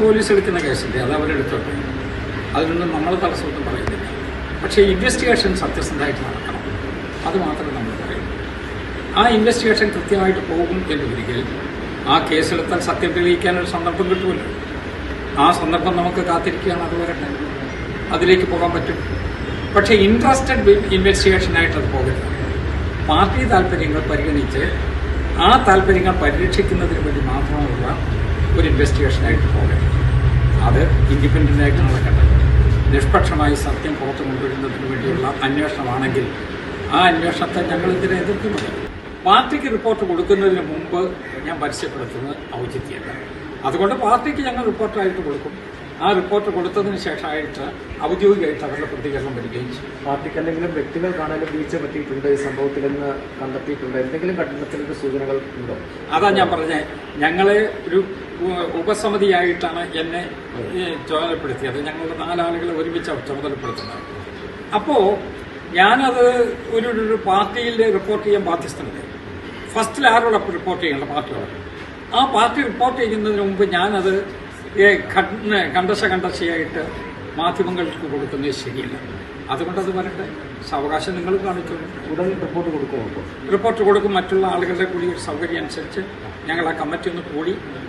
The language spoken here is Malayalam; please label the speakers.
Speaker 1: പോലീസ് എടുക്കുന്ന കേസിന്റെ അത് അവരെടുത്തോട്ടെ അതിനൊന്നും നമ്മൾ തടസ്സമൊന്നും പറയുന്നില്ല. പക്ഷേ ഇൻവെസ്റ്റിഗേഷൻ സത്യസന്ധമായിട്ട് നടക്കണം. അത് മാത്രമേ നമ്മൾ പറയുന്നു ആ ഇൻവെസ്റ്റിഗേഷൻ കൃത്യമായിട്ട് പോകും എന്ന് ഒരിക്കൽ ആ കേസിലെത്താൻ സത്യം തെളിയിക്കാനൊരു സന്ദർഭം കിട്ടുമല്ലോ. ആ സന്ദർഭം നമുക്ക് കാത്തിരിക്കുകയാണ് അത് വരട്ടെ. അതിലേക്ക് പോകാൻ പറ്റും. പക്ഷേ ഇൻട്രസ്റ്റഡ് ഇൻവെസ്റ്റിഗേഷനായിട്ട് അത് പോകരുത്. പാർട്ടി താല്പര്യങ്ങൾ പരിഗണിച്ച് ആ താല്പര്യങ്ങൾ പരിരക്ഷിക്കുന്നതിന് വേണ്ടി മാത്രമുള്ള ഒരു ഇൻവെസ്റ്റിഗേഷനായിട്ട് പോകരുത്. അത് ഇൻഡിപെൻഡന്റായിട്ട് നടക്കട്ടെ നിഷ്പക്ഷമായി സത്യം പുറത്തു കൊണ്ടുവരുന്നതിന് വേണ്ടിയുള്ള അന്വേഷണമാണെങ്കിൽ ആ അന്വേഷണത്തെ ഞങ്ങൾ ഇതിനെ എതിർക്കുന്നത് പാർട്ടിക്ക് റിപ്പോർട്ട് കൊടുക്കുന്നതിന് മുമ്പ് ഞാൻ പരസ്യപ്പെടുത്തുന്നത് ഔചിത്യമല്ല അതുകൊണ്ട് പാർട്ടിക്ക് ഞങ്ങൾ റിപ്പോർട്ടായിട്ട് കൊടുക്കും. ആ റിപ്പോർട്ട് കൊടുത്തതിന് ശേഷമായിട്ട് ഔദ്യോഗികമായിട്ട് അവരുടെ പ്രതികരണം വരികയും ചെയ്യും.
Speaker 2: പാർട്ടിക്ക് എന്തെങ്കിലും വ്യക്തികൾ കാണാനും വീഴ്ച പറ്റിയിട്ടുണ്ട് ഈ സംഭവത്തിൽ നിന്ന് കണ്ടെത്തിയിട്ടുണ്ട്. എന്തെങ്കിലും ഘട്ടണത്തിലൊരു സൂചനകൾ ഉണ്ടോ?
Speaker 1: അതാ ഞാൻ പറഞ്ഞത് ഞങ്ങളെ ഒരു ഉപസമിതിയായിട്ടാണ് എന്നെ ചുമതലപ്പെടുത്തിയത്. ഞങ്ങൾ നാലാളുകളെ ഒരുമിച്ച് ചുമതലപ്പെടുത്തുന്നത്. അപ്പോൾ ഞാനത് ഒരു ഒരു പാർട്ടിയിൽ റിപ്പോർട്ട് ചെയ്യാൻ ബാധ്യസ്ഥനുണ്ട് ഫസ്റ്റിൽ ആരോടൊപ്പം റിപ്പോർട്ട് ചെയ്യണ്ട പാർട്ടിയോട്? ആ പാർട്ടി റിപ്പോർട്ട് ചെയ്യുന്നതിന് മുമ്പ് ഞാനത് കണ്ടശ കണ്ടശയായിട്ട് മാധ്യമങ്ങൾക്ക് കൊടുക്കുന്നത് ശരിയല്ല. അതുകൊണ്ട് അത് വരട്ടെ. സാവകാശം നിങ്ങൾ കാണിച്ചു.
Speaker 2: ഉടൻ റിപ്പോർട്ട് കൊടുക്കും
Speaker 1: റിപ്പോർട്ട് കൊടുക്കും. മറ്റുള്ള ആളുകളുടെ കൂടി ഒരു സൗകര്യം അനുസരിച്ച് ഞങ്ങൾ ആ കമ്മിറ്റി ഒന്ന് കൂടി